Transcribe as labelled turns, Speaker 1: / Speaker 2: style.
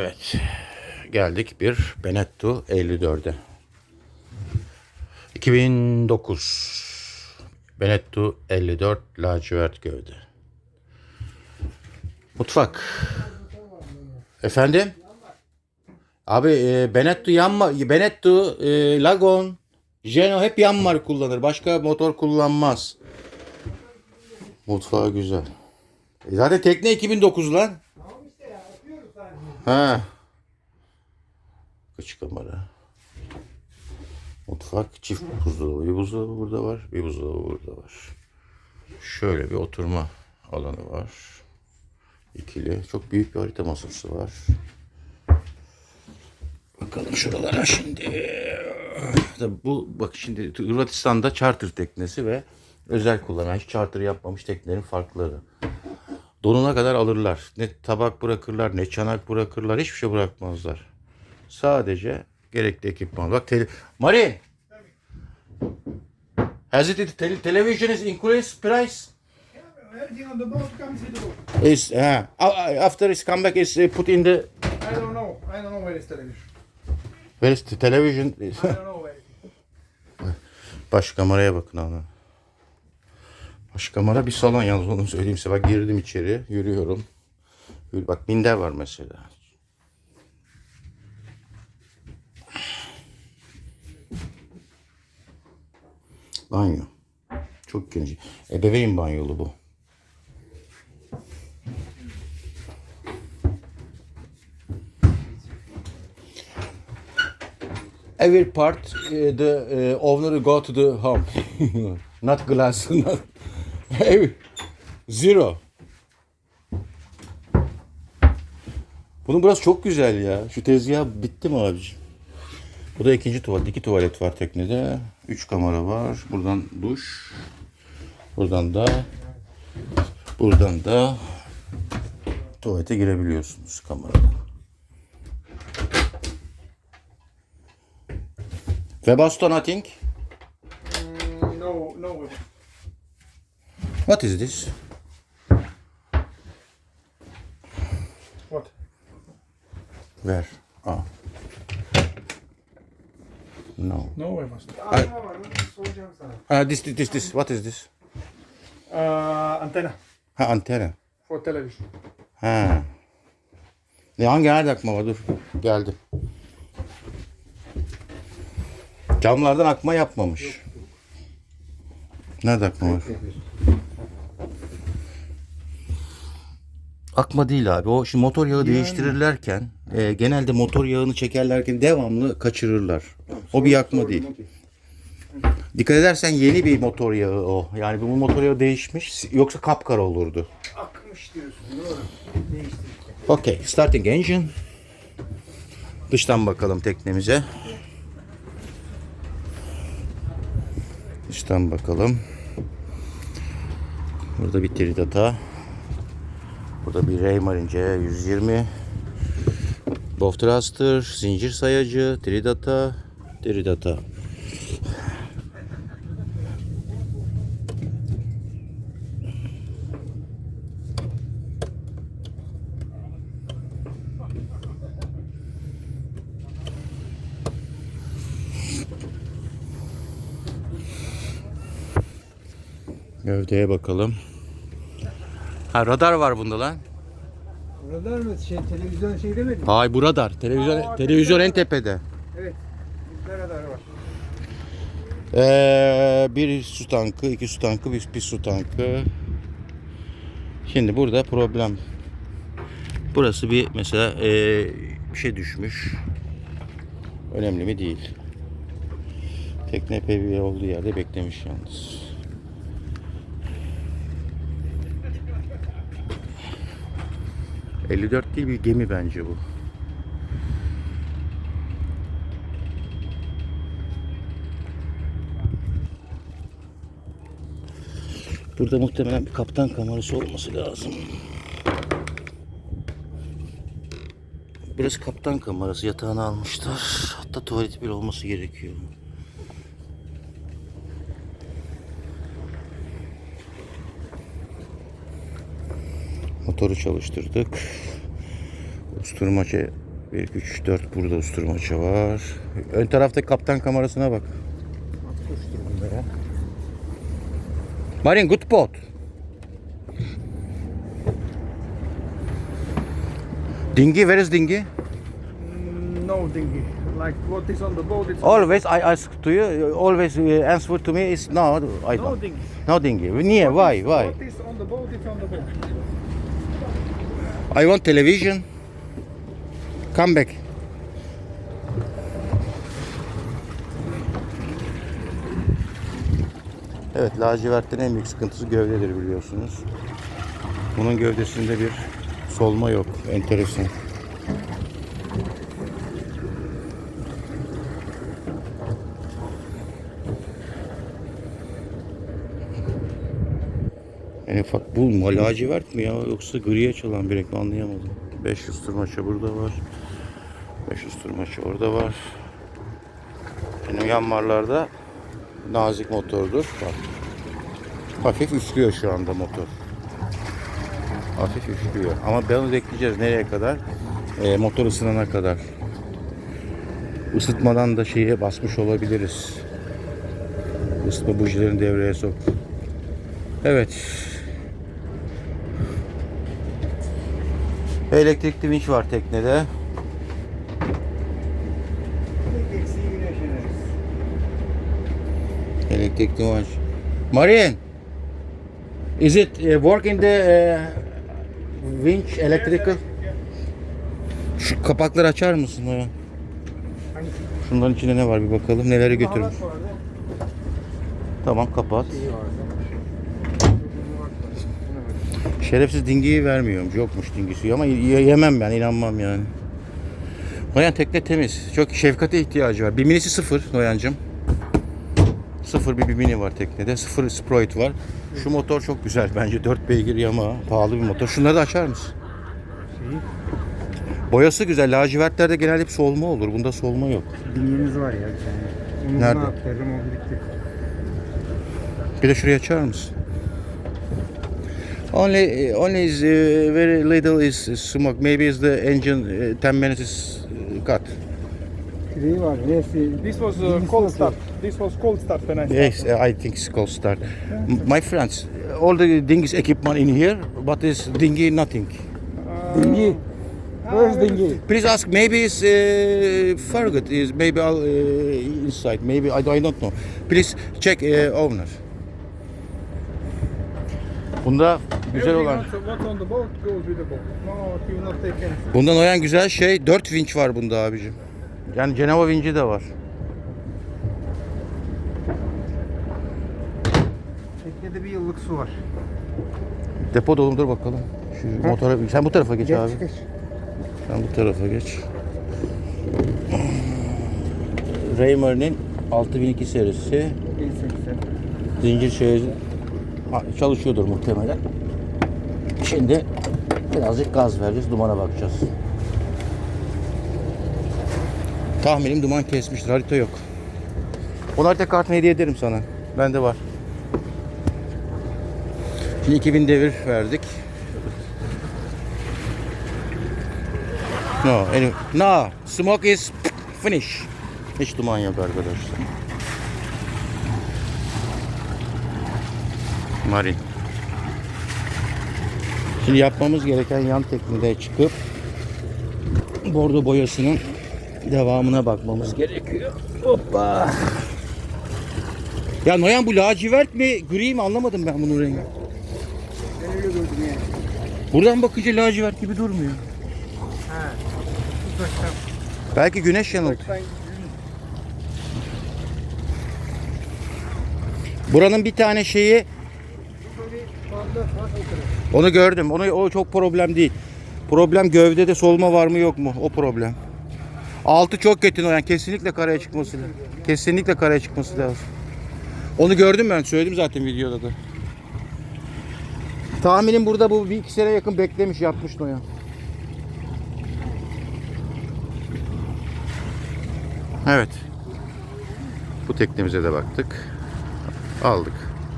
Speaker 1: Evet. Geldik bir Benetto 54'e. 2009 Benetto 54 lacivert gövde. Mutfak. Efendim? Abi e, Benetto yanma Benetto e, Lagon Jeno hep yanmar kullanır. Başka motor kullanmaz. Mutfağı güzel. E, zaten tekne 2009 lan. Ha. Kıç kamera. Mutfak, çift buzdolabı. Bir buzdolabı burada var, bir buzdolabı burada var. Şöyle bir oturma alanı var. İkili. Çok büyük bir harita masası var. Bakalım şuralara şimdi. Tabii bu bak şimdi Hırvatistan'da charter teknesi ve özel kullanan hiç charter yapmamış teknelerin farkları. Donuna kadar alırlar. Ne tabak bırakırlar, ne çanak bırakırlar. Hiçbir şey bırakmazlar. Sadece gerekli ekipman. Bak tele... Marin! Has it tele television is increased price?
Speaker 2: Everything on the boat comes in the boat.
Speaker 1: Is ha. after it's come back is uh, put in the
Speaker 2: I don't know. I don't know where is television.
Speaker 1: where is the television?
Speaker 2: I don't know where.
Speaker 1: Baş kameraya bakın abi. Baş kamera bir salon yalnız onu söyleyeyim size. Bak girdim içeri, yürüyorum. Yürü- Bak minder var mesela. Banyo. Çok geniş. Ebeveyn banyolu bu. Every part uh, the uh, owner go to the home. not glass. Not zero. Bunun burası çok güzel ya. Şu tezgah bitti mi abiciğim? Bu da ikinci tuvalet. İki tuvalet var teknede. Üç kamera var. Buradan duş. Buradan da buradan da tuvalete girebiliyorsunuz kamerada. Webasto nothing.
Speaker 2: Mm,
Speaker 1: What is this?
Speaker 2: What?
Speaker 1: Where? Ah. No.
Speaker 2: No way must.
Speaker 1: Ah, this, this, this, this. What is this?
Speaker 2: Uh, antenna
Speaker 1: Ha antena.
Speaker 2: for television.
Speaker 1: Ha. Ne hangi nerede akma var? Dur. Geldi. Camlardan akma yapmamış. Nerede akma var? Akma değil abi. O şimdi motor yağı değiştirirlerken e, genelde motor yağını çekerlerken devamlı kaçırırlar. O bir yakma değil. Dikkat edersen yeni bir motor yağı o. Yani bu motor yağı değişmiş. Yoksa kapkara olurdu.
Speaker 2: Akmış diyorsun. Doğru. Değiştirdik.
Speaker 1: Okay, starting engine. Dıştan bakalım teknemize. Dıştan bakalım. Burada bir Tridata. Burada bir Raymarine C120. Bow thruster, zincir sayacı, Tridata, Tridata. Gövdeye bakalım. Ha radar var bunda lan.
Speaker 2: Radar mı? Şey, televizyon şey demedin mi?
Speaker 1: Hay bu radar. Televizyon
Speaker 2: Aa,
Speaker 1: televizyon en tepede.
Speaker 2: Evet. Bizde radar var.
Speaker 1: Ee, bir su tankı, iki su tankı, bir, bir su tankı. Şimdi burada problem. Burası bir mesela ee, bir şey düşmüş. Önemli mi değil. Tekne PVA olduğu yerde beklemiş yalnız. ...54 değil bir gemi bence bu. Burada muhtemelen bir kaptan kamerası olması lazım. Burası kaptan kamerası yatağını almışlar. Hatta tuvaleti bile olması gerekiyor. Motoru çalıştırdık. Usturmaca 1, 2, 3, 4 burada usturmaça var. Ön taraftaki kaptan kamerasına bak. Marin good boat. Dinghy, where is dinghy?
Speaker 2: No dinghy. Like what is on the boat, it's
Speaker 1: Always I ask to you, always uh, answer to me is no, I
Speaker 2: no dinghy.
Speaker 1: No dinghy. Niye? Why? Why?
Speaker 2: What is on the boat, it's on the boat.
Speaker 1: I want television. Come back. Evet, lacivertin en büyük sıkıntısı gövdedir biliyorsunuz. Bunun gövdesinde bir solma yok. Enteresan. En ufak bu mu lacivert mi ya yoksa griye çalan bir renk mi anlayamadım. 500 tırmaça burada var. 500 tırmaça orada var. Benim yanmarlarda nazik motordur. Bak. Hafif üflüyor şu anda motor. Hafif üflüyor. Ama ben bekleyeceğiz nereye kadar? Ee, motor ısınana kadar. Isıtmadan da şeye basmış olabiliriz. Isıtma bujilerini devreye sok. Evet. Elektrikli vinç var teknede. Elektrikli vinç. Marian, is it uh, work the uh, winch electrical? Şu kapakları açar mısın? Şunların içinde ne var bir bakalım. Neleri götürmüş. Tamam kapat. Şerefsiz dingiyi vermiyormuş. Yokmuş dingisi ama yemem ben inanmam yani. Noyan tekne temiz. Çok şefkate ihtiyacı var. Bir minisi sıfır Noyancım. Sıfır bir, bir mini var teknede. Sıfır Sprite var. Şu motor çok güzel bence. 4 beygir yama. Pahalı bir motor. Şunları da açar mısın? Boyası güzel. Lacivertlerde genelde hep solma olur. Bunda solma yok.
Speaker 2: dingyimiz var ya bir tane. Onu
Speaker 1: Nerede?
Speaker 2: aktardım o birlikte.
Speaker 1: Bir de şurayı açar mısın? Only, only is uh, very little is smoke. Maybe is the engine uh, 10 minutes is uh, cut.
Speaker 2: Var.
Speaker 3: This was uh, cold start. This was cold start when I started.
Speaker 1: Yes, uh, I think it's called start. My friends, all the dinghies equipment in here, but this dinghy nothing.
Speaker 2: Dinghy. Where's dinghy?
Speaker 1: Please ask. Maybe it's uh, Farragut is maybe all, uh, inside. Maybe I, I don't know. Please check uh, owner. Bunda güzel olan. Bundan oyan güzel şey 4 vinç var bunda abicim. Yani Cenova vinci de var.
Speaker 2: Teknede bir yıllık su var.
Speaker 1: Depo dolumdur bakalım. Şu motora sen bu tarafa geç, abi.
Speaker 2: geç.
Speaker 1: Sen bu tarafa geç. Raymer'in 6002 serisi
Speaker 2: 180.
Speaker 1: zincir şey Ha, çalışıyordur muhtemelen. Şimdi birazcık gaz vereceğiz, dumana bakacağız. Tahminim duman kesmiştir, harita yok. Onu harita kartını hediye ederim sana. Bende var. Şimdi 2000 devir verdik. No, anyway, no, smoke is finish. Hiç duman yok arkadaşlar. Marin. Şimdi yapmamız gereken yan teknede çıkıp bordo boyasının devamına bakmamız gerekiyor. Hoppa. Ya Noyan bu lacivert mi gri mi anlamadım ben bunun rengi.
Speaker 2: Ben öyle gördüm yani.
Speaker 1: Buradan bakınca lacivert gibi durmuyor.
Speaker 2: Ha. Uzaktan.
Speaker 1: Belki güneş yanıldı. Buranın bir tane şeyi Onu gördüm. Onu o çok problem değil. Problem gövdede solma var mı yok mu? O problem. Altı çok kötü Noyan. Kesinlikle karaya çıkması lazım. Kesinlikle karaya çıkması lazım. Onu gördüm ben. Söyledim zaten videoda da. Tahminim burada bu bir iki sene yakın beklemiş yapmış Noyan. Evet. Bu teknemize de baktık. Aldık.